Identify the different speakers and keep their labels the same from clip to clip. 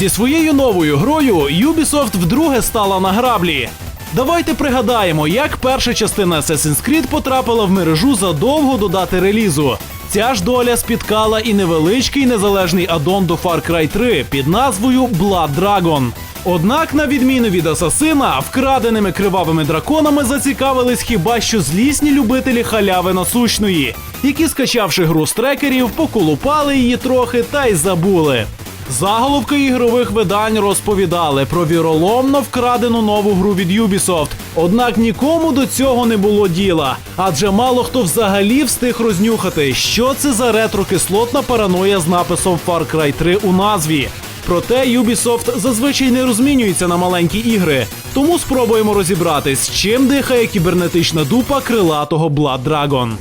Speaker 1: Зі своєю новою грою Ubisoft вдруге стала на граблі. Давайте пригадаємо, як перша частина Assassin's Creed потрапила в мережу задовго до дати релізу. Ця ж доля спіткала і невеличкий незалежний аддон до Far Cry 3 під назвою Blood Dragon. Однак, на відміну від Асасина, вкраденими кривавими драконами зацікавились хіба що злісні любителі халяви насущної, які, скачавши гру з трекерів, поколупали її трохи та й забули. Заголовки ігрових видань розповідали про віроломно вкрадену нову гру від Ubisoft. Однак нікому до цього не було діла, адже мало хто взагалі встиг рознюхати, що це за ретрокислотна параноя з написом Far Cry 3 у назві. Проте Ubisoft зазвичай не розмінюється на маленькі ігри, тому спробуємо розібратись, чим дихає кібернетична дупа крилатого Blood Dragon.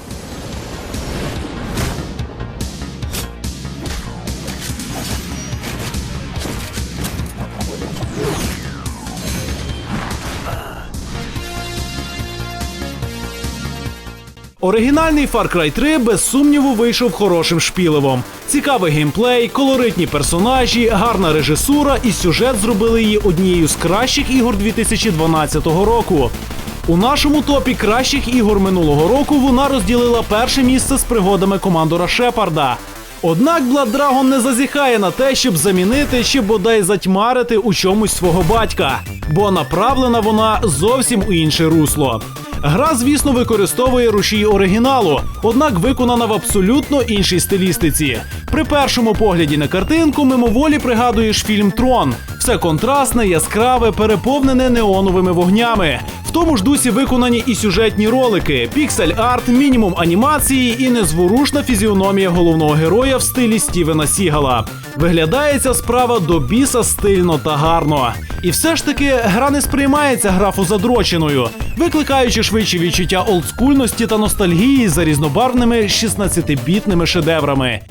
Speaker 1: Оригінальний Far Cry 3 без сумніву вийшов хорошим шпіливом. Цікавий геймплей, колоритні персонажі, гарна режисура і сюжет зробили її однією з кращих ігор 2012 року. У нашому топі кращих ігор минулого року вона розділила перше місце з пригодами командора Шепарда. Однак Blood Dragon не зазіхає на те, щоб замінити чи бодай затьмарити у чомусь свого батька, бо направлена вона зовсім у інше русло. Гра, звісно, використовує рушій оригіналу, однак виконана в абсолютно іншій стилістиці. При першому погляді на картинку мимоволі пригадуєш фільм Трон. Все контрастне, яскраве, переповнене неоновими вогнями. В тому ж дусі виконані і сюжетні ролики, піксель-арт, мінімум анімації і незворушна фізіономія головного героя в стилі Стівена Сігала. Виглядає ця справа до біса стильно та гарно. І все ж таки гра не сприймається графу задроченою, викликаючи швидше відчуття олдскульності та ностальгії за різнобарвними 16-бітними шедеврами.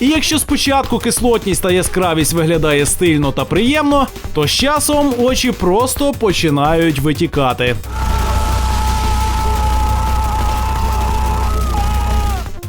Speaker 1: І якщо спочатку кислотність та яскравість виглядає стильно та приємно, то з часом очі просто починають витікати.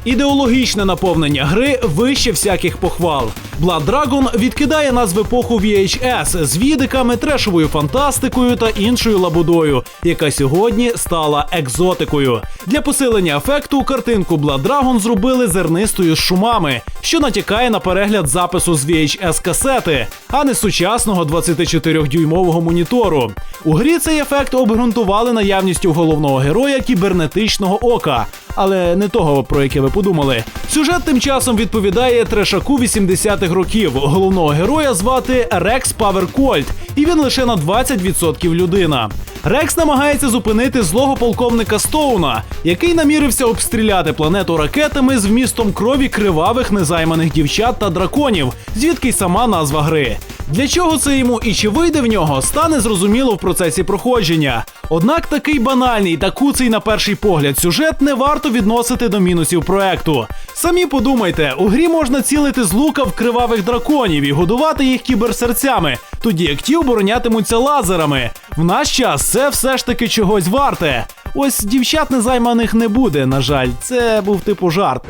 Speaker 1: Ідеологічне наповнення гри вище всяких похвал. Blood Dragon відкидає нас в епоху VHS з відиками, трешовою фантастикою та іншою лабудою, яка сьогодні стала екзотикою. Для посилення ефекту картинку Blood Dragon зробили зернистою з шумами, що натякає на перегляд запису з VHS касети, а не сучасного 24-дюймового монітору. У грі цей ефект обґрунтували наявністю головного героя кібернетичного ока, але не того, про яке ви подумали. Сюжет тим часом відповідає трешаку 80-х років. Головного героя звати Рекс Павер Кольт, і він лише на 20% людина. Рекс намагається зупинити злого полковника Стоуна, який намірився обстріляти планету ракетами з вмістом крові кривавих незайманих дівчат та драконів, звідки й сама назва гри. Для чого це йому і чи вийде в нього, стане зрозуміло в процесі проходження. Однак такий банальний та куций на перший погляд сюжет не варто відносити до мінусів проекту. Самі подумайте, у грі можна цілити з лука в кривавих драконів і годувати їх кіберсерцями, тоді як ті оборонятимуться лазерами. В наш час це все ж таки чогось варте. Ось дівчат незайманих не буде, на жаль, це був типу жарт.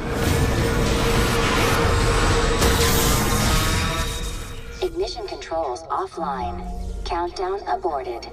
Speaker 2: Ignition controls offline. Countdown aborted.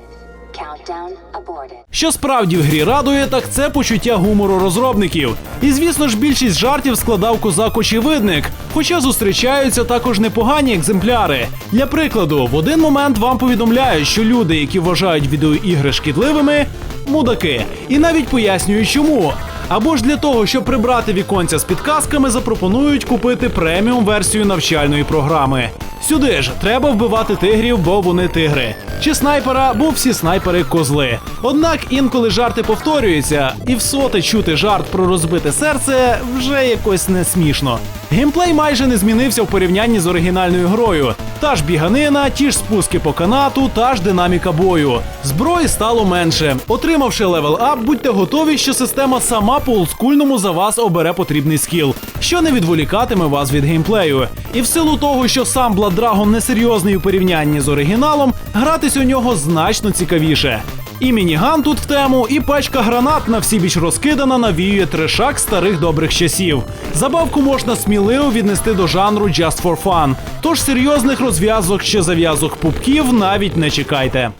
Speaker 1: Що справді в грі радує, так це почуття гумору розробників. І звісно ж, більшість жартів складав козак очевидник, хоча зустрічаються також непогані екземпляри. Для прикладу, в один момент вам повідомляють, що люди, які вважають відеоігри шкідливими, мудаки, і навіть пояснюють, чому. Або ж для того, щоб прибрати віконця з підказками, запропонують купити преміум версію навчальної програми. Сюди ж треба вбивати тигрів, бо вони тигри. Чи снайпера, бо всі снайпери козли. Однак інколи жарти повторюються, і в соте чути жарт про розбите серце вже якось не смішно. Геймплей майже не змінився в порівнянні з оригінальною грою. Та ж біганина, ті ж спуски по канату, та ж динаміка бою. Зброї стало менше. Отримавши левел ап, будьте готові, що система сама по олдскульному за вас обере потрібний скіл, що не відволікатиме вас від геймплею. І в силу того, що сам Blood Dragon несерйозний у порівнянні з оригіналом, гратись у нього значно цікавіше. І мініган тут в тему, і пачка гранат на всі біч розкидана навіює трешак старих добрих часів. Забавку можна сміливо віднести до жанру Just for Fun. Тож серйозних розв'язок чи зав'язок пупків навіть не чекайте.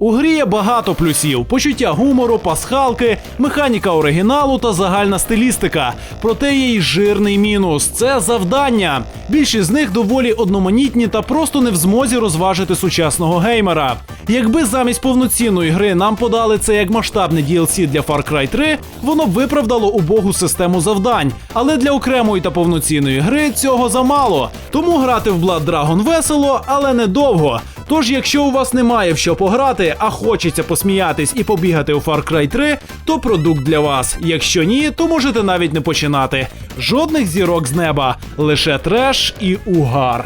Speaker 1: У грі є багато плюсів: почуття гумору, пасхалки, механіка оригіналу та загальна стилістика. Проте є й жирний мінус це завдання. Більшість з них доволі одноманітні та просто не в змозі розважити сучасного геймера. Якби замість повноцінної гри нам подали це як масштабне DLC для Far Cry 3, воно б виправдало убогу систему завдань. Але для окремої та повноцінної гри цього замало. Тому грати в Blood Dragon весело, але недовго. Тож, якщо у вас немає в що пограти, а хочеться посміятись і побігати у Far Cry 3, то продукт для вас. Якщо ні, то можете навіть не починати. Жодних зірок з неба, лише треш і угар.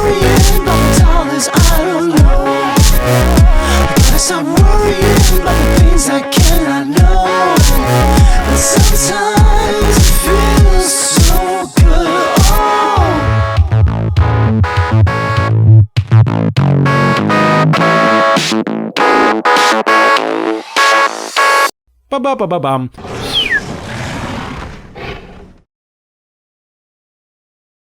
Speaker 3: worrying about the dollars I don't know. I I'm worrying about the things I cannot know. But sometimes it feels so good. Oh.
Speaker 1: Ba ba ba ba bum.